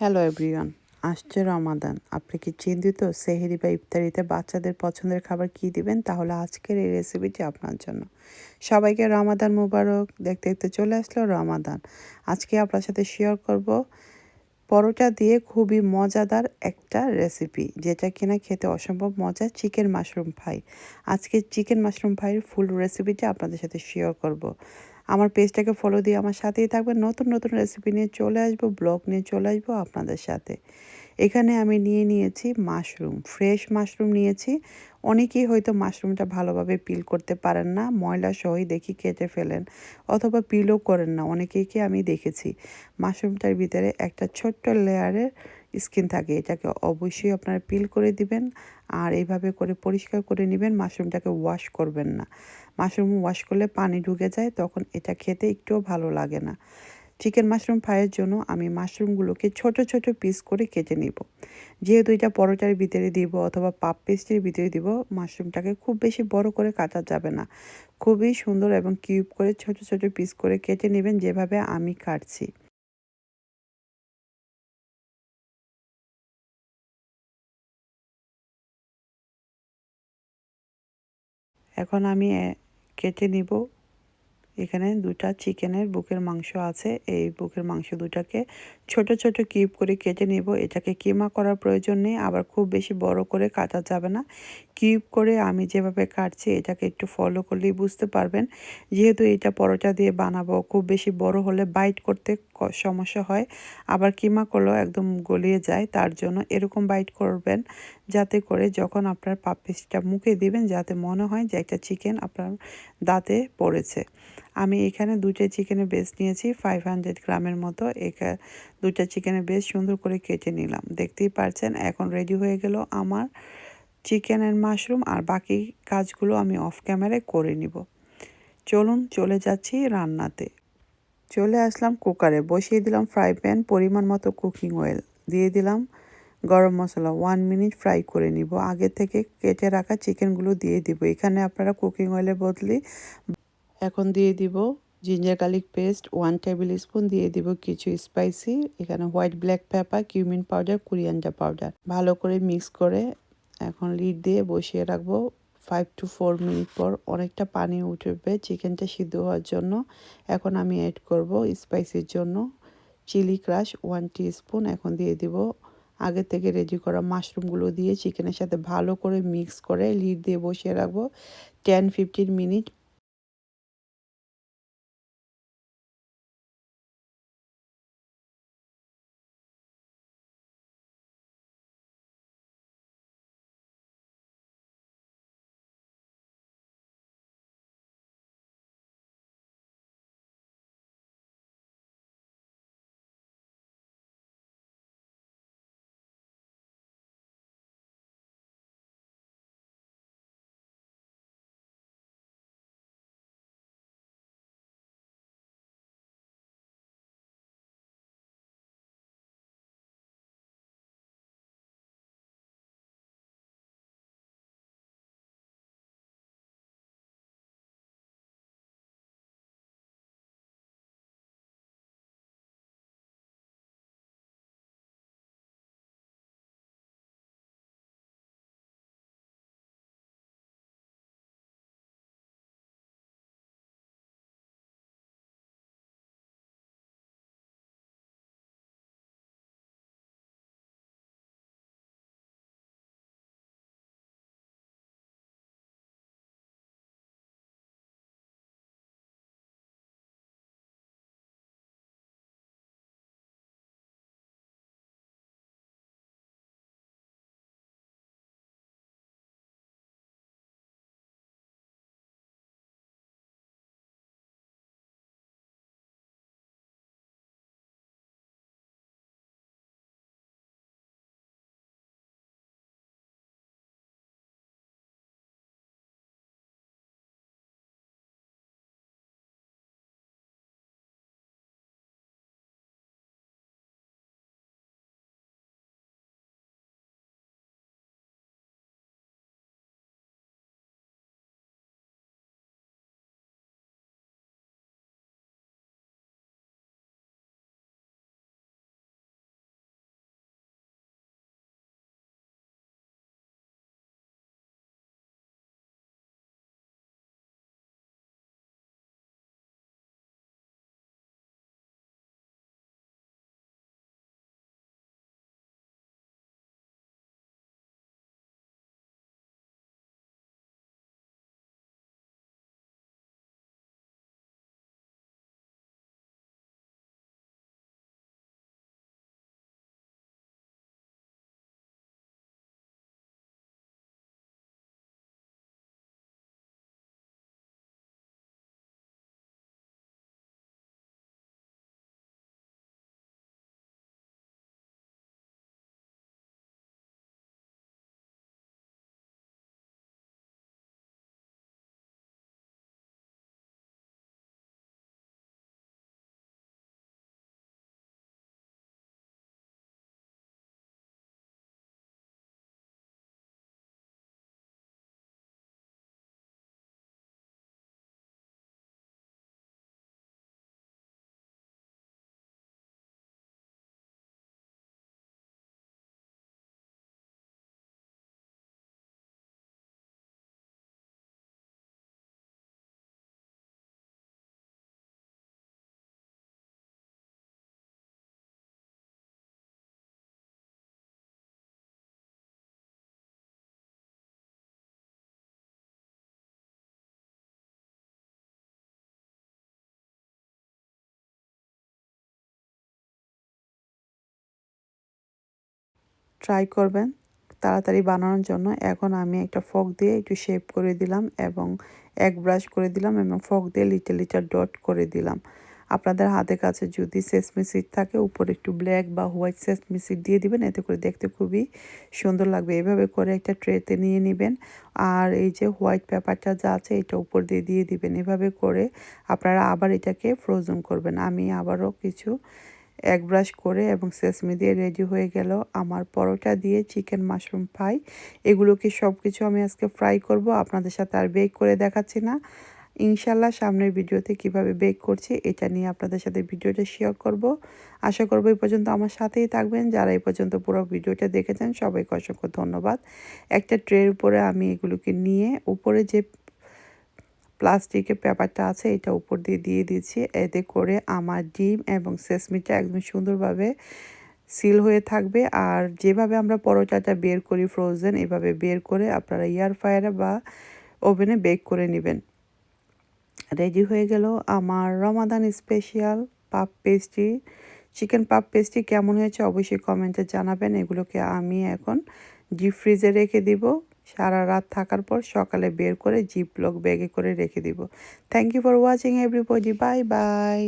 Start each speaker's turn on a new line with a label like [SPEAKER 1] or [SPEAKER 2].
[SPEAKER 1] Hello everyone আসছে রমাদান। আপনি কি চিন্তিত? সেহেরি বা ইফতারিতে বাচ্চাদের পছন্দের খাবার কি দিবেন? তাহলে আজকের এই রেসিপিটি আপনার জন্য। সবাইকে রমাদান মুবারক। দেখতে দেখতে চলে আসলো রমাদান। আজকে আপনার সাথে শেয়ার করব পরোটা দিয়ে খুবই মজাদার একটা রেসিপি যেটা কিনা খেতে অসম্ভব মজা চিকেন মাশরুম ফ্রাই আজকে চিকেন মাশরুম ফ্রাইয়ের ফুল রেসিপিটা আপনাদের সাথে শেয়ার করব। আমার পেজটাকে ফলো দিয়ে আমার সাথেই থাকবেন। নতুন নতুন রেসিপি নিয়ে চলে আসব ব্লগ নিয়ে চলে আসব আপনাদের সাথে। এখানে আমি নিয়ে নিয়েছি মাশরুম ফ্রেশ মাশরুম নিয়েছি। অনেকেই হয়তো মাশরুমটা ভালোভাবে পিল করতে পারেন না, ময়লা সহই দেখি কেটে ফেলেন অথবা পিলও করেন না, অনেকেইকে আমি দেখেছি। মাশরুমটার ভিতরে একটা ছোট্ট লেয়ারের স্কিন থাকে, এটাকে অবশ্যই আপনারা পিল করে দিবেন। আর এইভাবে করে পরিষ্কার করে নেবেন, মাশরুমটাকে ওয়াশ করবেন না। মাশরুম ওয়াশ করলে পানি ঢুকে যায়, তখন এটা খেতে একটুও ভালো লাগে না। চিকেন মাশরুম ফ্রাইয়ের জন্য আমি মাশরুমগুলোকে ছোট ছোট পিস করে কেটে নিব। যেহেতু এটা পরোটার ভিতরে দিব অথবা পাপ পেস্টের ভিতরে দিব, মাশরুমটাকে খুব বেশি বড় করে কাটা যাবে না। খুবই সুন্দর এবং কিউব করে ছোট ছোট পিস করে কেটে নেবেন যেভাবে আমি কাটছি। এখন আমি কেটে নিব। এখানে দুটা চিকেনের বুকের মাংস আছে। এই বুকের মাংস দুটাকে ছোট ছোট কিউব করে কেটে নেব। এটাকে কিমা করার প্রয়োজন নেই। আবার খুব বেশি বড় করে কাটা যাবে না। কিউব করে আমি যেভাবে কাটছি, এটাকে একটু ফলো করলেই বুঝতে পারবেন। যেহেতু এটা পরোটা দিয়ে বানাবো, খুব বেশি বড় হলে বাইট করতে সমস্যা হয়। আবার কিমা করলেও একদম গলিয়ে যায়। তার জন্য এরকম বাইট করবেন যাতে করে যখন আপনার পাপিসটা মুখে দিবেন, যাতে মনে হয় যে একটা চিকেন আপনার দাঁতে পড়েছে। আমি এখানে দুটো চিকেনের বেস নিয়েছি ফাইভ হান্ড্রেড গ্রামের মতো। এখা দুটা চিকেনের বেস সুন্দর করে কেটে নিলাম। দেখতেই পারছেন, এখন রেডি হয়ে গেল আমার চিকেন অ্যান্ড মাশরুম আর বাকি কাজগুলো আমি অফ ক্যামেরায় করে নিব। চলুন চলে যাচ্ছি রান্নাতে। চলে আসলাম কুকারে। বসিয়ে দিলাম ফ্রাই প্যান পরিমাণ মতো কুকিং অয়েল দিয়ে দিলাম। গরম মশলা ওয়ান মিনিট ফ্রাই করে নিব। আগে থেকে কেটে রাখা চিকেনগুলো দিয়ে দিব। এখানে আপনারা কুকিং অয়েলের বদলে এখন দিয়ে দিব ginger garlic paste one tablespoon দিয়ে দিব কিছু স্পাইসি এখানে white black pepper cumin powder coriander powder ভালো করে মিক্স করে এখন লিড দিয়ে বসিয়ে রাখব। ফাইভ টু ফোর মিনিট পর অনেকটা পানি উঠবে চিকেনটা সিদ্ধ হওয়ার জন্য। এখন আমি অ্যাড করব স্পাইসির জন্য চিলি ক্রাশ ওয়ান স্পুন এখন দিয়ে দিব আগে থেকে রেডি করা মাশরুমগুলো দিয়ে চিকেনের সাথে ভালো করে মিক্স করে লিড দিয়ে বসিয়ে রাখব। টেন ফিফটিন মিনিট ট্রাই করবেন তাড়াতাড়ি বানানোর জন্য। এখন আমি একটা ফক দিয়ে একটু শেপ করে দিলাম এবং এক ব্রাশ করে দিলাম এবং ফক দিয়ে লিটার লিটার ডট করে দিলাম। আপনাদের হাতের কাছে যদি সেসমি সিড থাকে, উপরে একটু ব্ল্যাক বা হোয়াইট সেসমি সিড দিয়ে দিবেন, এতে করে দেখতে খুবই সুন্দর লাগবে। এভাবে করে একটা ট্রেতে নিয়ে নেবেন। আর এই যে হোয়াইট পেপারটা যা আছে, এটা উপর দিয়ে দিয়ে দিবেন। এভাবে করে আপনারা আবার এটাকে ফ্রোজন করবেন। আমি আবারও কিছু এক ব্রাশ করে এবং সেসমি দিয়ে রেডি হয়ে গেল। আমার পরোটা দিয়ে চিকেন মাশরুম ফ্রাই এগুলোকে সব কিছু আমি আজকে ফ্রাই করব। আপনাদের সাথে আর বেক করে দেখাচ্ছি না। ইনশাল্লাহ সামনের ভিডিওতে কীভাবে বেক করছি এটা নিয়ে আপনাদের সাথে ভিডিওটা শেয়ার করব। আশা করব এই পর্যন্ত আমার সাথেই থাকবেন। যারা এই পর্যন্ত পুরো ভিডিওটা দেখেছেন, সবাইকে অসংখ্য ধন্যবাদ। একটা ট্রের উপরে আমি এগুলোকে নিয়ে উপরে যে প্লাস্টিকের পেপারটা আছে, এটা উপর দিয়ে দিয়ে দিচ্ছি। এতে করে আমার ডিম এবং সেসমিটা একদম সুন্দরভাবে সিল হয়ে থাকবে। আর যেভাবে আমরা পরোটাটা বের করি ফ্রোজেন এভাবে বের করে আপনারা এয়ার ফায়ারে বা ওভেনে বেক করে নেবেন। রেডি হয়ে গেল আমার Ramadan special puff pastry chicken puff pastry কেমন হয়েছে অবশ্যই কমেন্টে জানাবেন। এগুলোকে আমি এখন ডিপ ফ্রিজে রেখে দিব। সারা রাত থাকার পর সকালে বের করে জিপ লক ব্যাগে করে রেখে দিব। Thank you for watching everybody bye bye